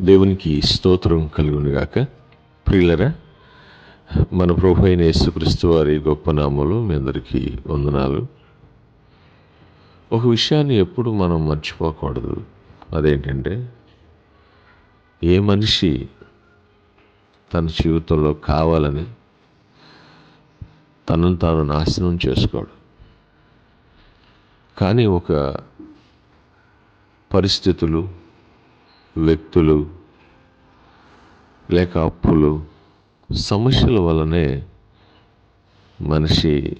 దేవునికి స్తోత్రం కలుగునుగాక. ప్రియులరా మన ప్రభు అయిన యేసుక్రీస్తు వారి గొప్ప నామలు మీ అందరికీ వందనాలు. ఒక విషయాన్ని ఎప్పుడు మనం మర్చిపోకూడదు. అదేంటంటే ఏ మనిషి తన జీవితంలో కావాలని తనను తాను నాశనం చేసుకోడు. కానీ ఒక పరిస్థితులు వ్యక్తులు లేక అప్పులు సమస్యల వల్లనే మనిషి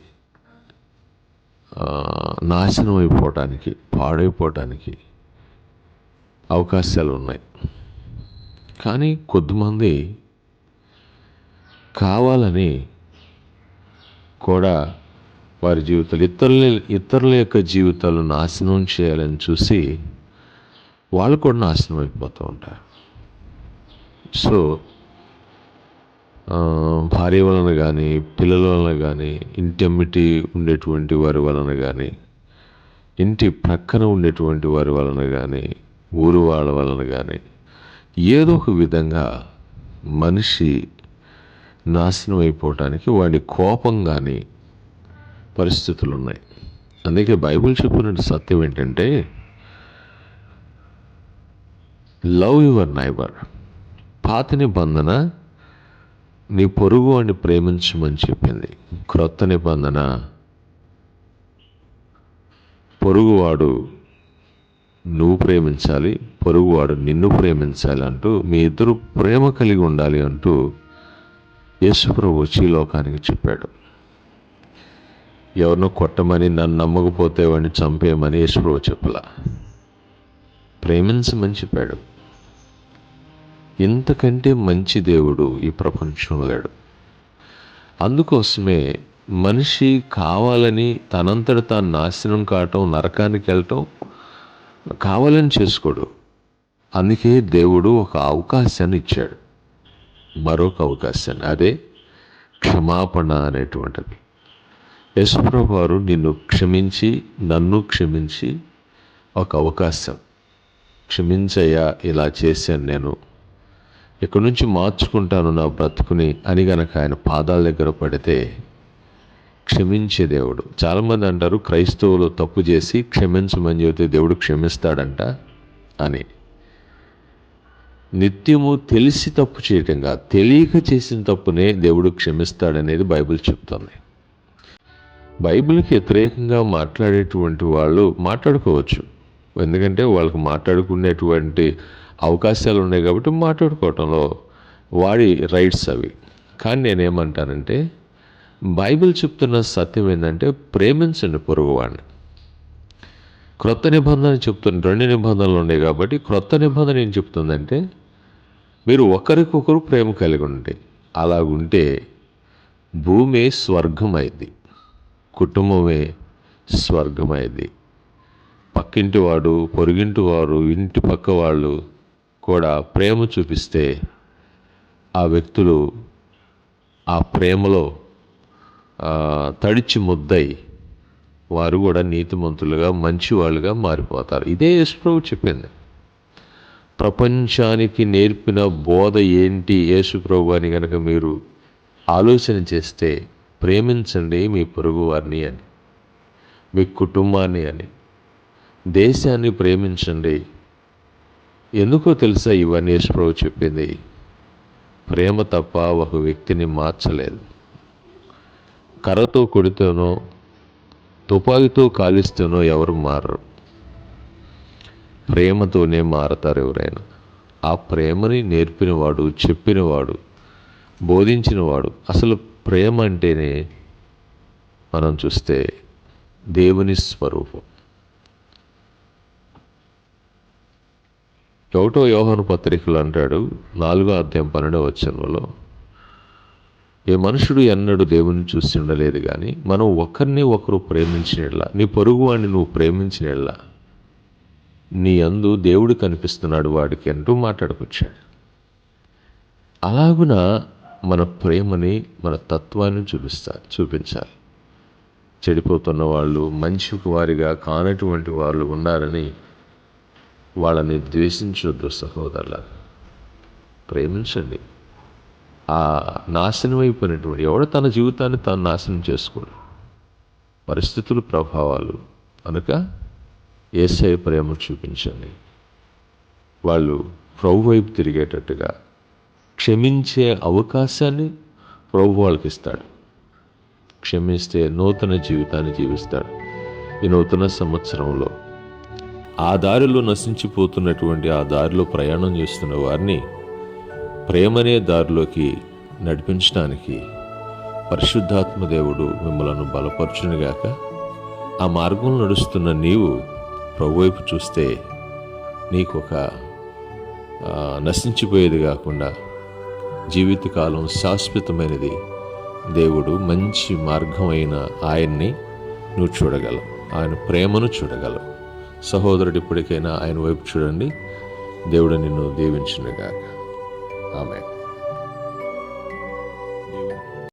నాశనం అయిపోవటానికి పాడైపోవటానికి అవకాశాలు ఉన్నాయి. కానీ కొద్దిమంది కావాలని కూడా వారి జీవితాలు ఇతరుల ఇతరుల యొక్క జీవితాలు నాశనం చేయాలని చూసి వాళ్ళు కూడా నాశనం అయిపోతూ ఉంటారు. సో భార్య వలన కానీ పిల్లల వలన కానీ ఇంటెమ్మిటి ఉండేటువంటి వారి వలన కానీ ఇంటి ప్రక్కన ఉండేటువంటి వారి వలన కానీ ఊరు వాళ్ళ వలన కానీ ఏదో ఒక విధంగా మనిషి నాశనం అయిపోవటానికి వాడి కోపం కానీ పరిస్థితులు ఉన్నాయి. అందుకే బైబిల్ చెప్పిన సత్యం ఏంటంటే లవ్ యువర్ నైబర్ పాత నిబంధన నీ పొరుగు వాడిని ప్రేమించమని చెప్పింది. క్రొత్త నిబంధన పొరుగువాడు నువ్వు ప్రేమించాలి పొరుగువాడు నిన్ను ప్రేమించాలి అంటూ మీ ఇద్దరు ప్రేమ కలిగి ఉండాలి అంటూ యేసుప్రభు వచ్చి లోకానికి చెప్పాడు. ఎవరినో కొట్టమని నన్ను నమ్మకపోతే వాడిని చంపేయమని యేసుప్రభు చెప్పలా. ప్రేమించమని చెప్పాడు. ఇంతకంటే మంచి దేవుడు ఈ ప్రపంచంలో లేడు. అందుకోసమే మనిషి కావాలని తనంతట తాను నాశనం కావటం నరకానికి వెళ్ళటం కావాలని చేసుకోడు. అందుకే దేవుడు ఒక అవకాశాన్ని ఇచ్చాడు. మరొక అవకాశాన్ని అదే క్షమాపణ అనేటువంటిది. యశుప్రభు వారు నిన్ను క్షమించి నన్ను క్షమించి ఒక అవకాశం. క్షమించయ్యా ఇలా చేశాను నేను. ఇక్కడి నుంచి మార్చుకుంటాను నా బ్రతుకుని అని గనక ఆయన పాదాల దగ్గర పడితే క్షమించే దేవుడు. చాలామంది అంటారు క్రైస్తవులు తప్పు చేసి క్షమించమని చెబితే దేవుడు క్షమిస్తాడంట అని. నిత్యము తెలిసి తప్పు చేయటం కాదు తెలియక చేసిన తప్పునే దేవుడు క్షమిస్తాడనేది బైబిల్ చెప్తుంది. బైబిల్కి వ్యతిరేకంగా మాట్లాడేటువంటి వాళ్ళు మాట్లాడుకోవచ్చు. ఎందుకంటే వాళ్ళకి మాట్లాడుకునేటువంటి అవకాశాలు ఉన్నాయి కాబట్టి మాట్లాడుకోవటంలో వాడి రైట్స్ అవి. కానీ నేనేమంటానంటే బైబిల్ చెప్తున్న సత్యం ఏంటంటే ప్రేమించండి పొరుగువాడిని క్రొత్త నిబంధన చెప్తుంది రెండు నిబంధనలు ఉన్నాయి కాబట్టి క్రొత్త నిబంధన ఏం చెప్తుందంటే మీరు ఒకరికొకరు ప్రేమ కలిగి ఉండి అలాగుంటే భూమి స్వర్గమైంది కుటుంబమే స్వర్గమైంది. పక్కింటి వాడు పొరుగింటి వారు ఇంటి పక్క వాళ్ళు కూడా ప్రేమ చూపిస్తే ఆ వ్యక్తులు ఆ ప్రేమలో తడిచి ముద్దై వారు కూడా నీతిమంతులుగా మంచివాళ్ళుగా మారిపోతారు. ఇదే యేసుప్రభు చెప్పింది. ప్రపంచానికి నేర్పిన బోధ ఏంటి యేసుప్రభు అని కనుక మీరు ఆలోచన చేస్తే ప్రేమించండి మీ పొరుగు వారిని అని మీ కుటుంబాన్ని అని దేశాన్ని ప్రేమించండి ఎందుకో తెలుసా ఇవన్నీ యేసుప్రభు చెప్పింది? ప్రేమ తప్ప ఒక వ్యక్తిని మార్చలేదు. కర్రతో కొడితేనో తుపాకీతో కాలిస్తేనో ఎవరు మారరు. ప్రేమతోనే మారతారు ఎవరైనా. ఆ ప్రేమని నేర్పినవాడు చెప్పినవాడు బోధించినవాడు అసలు ప్రేమ అంటేనే మనం చూస్తే దేవుని స్వరూపం. ఒకటో యోహను పత్రికలు అంటాడు నాలుగో అధ్యాయం పన్నెండవ వచనంలో ఏ మనుషుడు ఎన్నడూ దేవుని చూసి ఉండలేదు కానీ మనం ఒకరిని ఒకరు ప్రేమించినట్లా నీ పొరుగు వాడిని నువ్వు ప్రేమించినట్లా నీ అందు దేవుడు కనిపిస్తున్నాడు వాడికి అంటూ మాట్లాడుకొచ్చాడు. అలాగున మన ప్రేమని మన తత్వాన్ని చూపిస్తా చూపించాలి. చెడిపోతున్న వాళ్ళు మంచి వారిగా కానటువంటి వాళ్ళు ఉన్నారని వాళ్ళని ద్వేషించొద్దు సహోదరుల ప్రేమించండి. ఆ నాశనం అయిపోయినటువంటి ఎవడు తన జీవితాన్ని తాను నాశనం చేసుకోడు. పరిస్థితులు ప్రభావాలు. కనుక ఏసఐ ప్రేమ చూపించండి. వాళ్ళు ప్రభు వైపు తిరిగేటట్టుగా క్షమించే అవకాశాన్ని ప్రభు వాళ్ళకి ఇస్తాడు. క్షమిస్తే నూతన జీవితాన్ని జీవిస్తాడు. ఈ నూతన సంవత్సరంలో ఆ దారిలో నశించిపోతున్నటువంటి ఆ దారిలో ప్రయాణం చేస్తున్న వారిని ప్రేమనే దారిలోకి నడిపించడానికి పరిశుద్ధాత్మ దేవుడు మిమ్మలను బలపరచునుగాక. ఆ మార్గంలో నడుస్తున్న నీవు ప్రభువైపు చూస్తే నీకు ఒక నశించిపోయేది కాకుండా జీవితకాలం శాశ్వతమైనది. దేవుడు మంచి మార్గం అయిన ఆయన్ని నువ్వు చూడగలవు. ఆయన ప్రేమను చూడగలవు. సహోదరుడు ఇప్పటికైనా ఆయన వైపు చూడండి. దేవుడు నిన్ను దీవించినగాక. ఆమె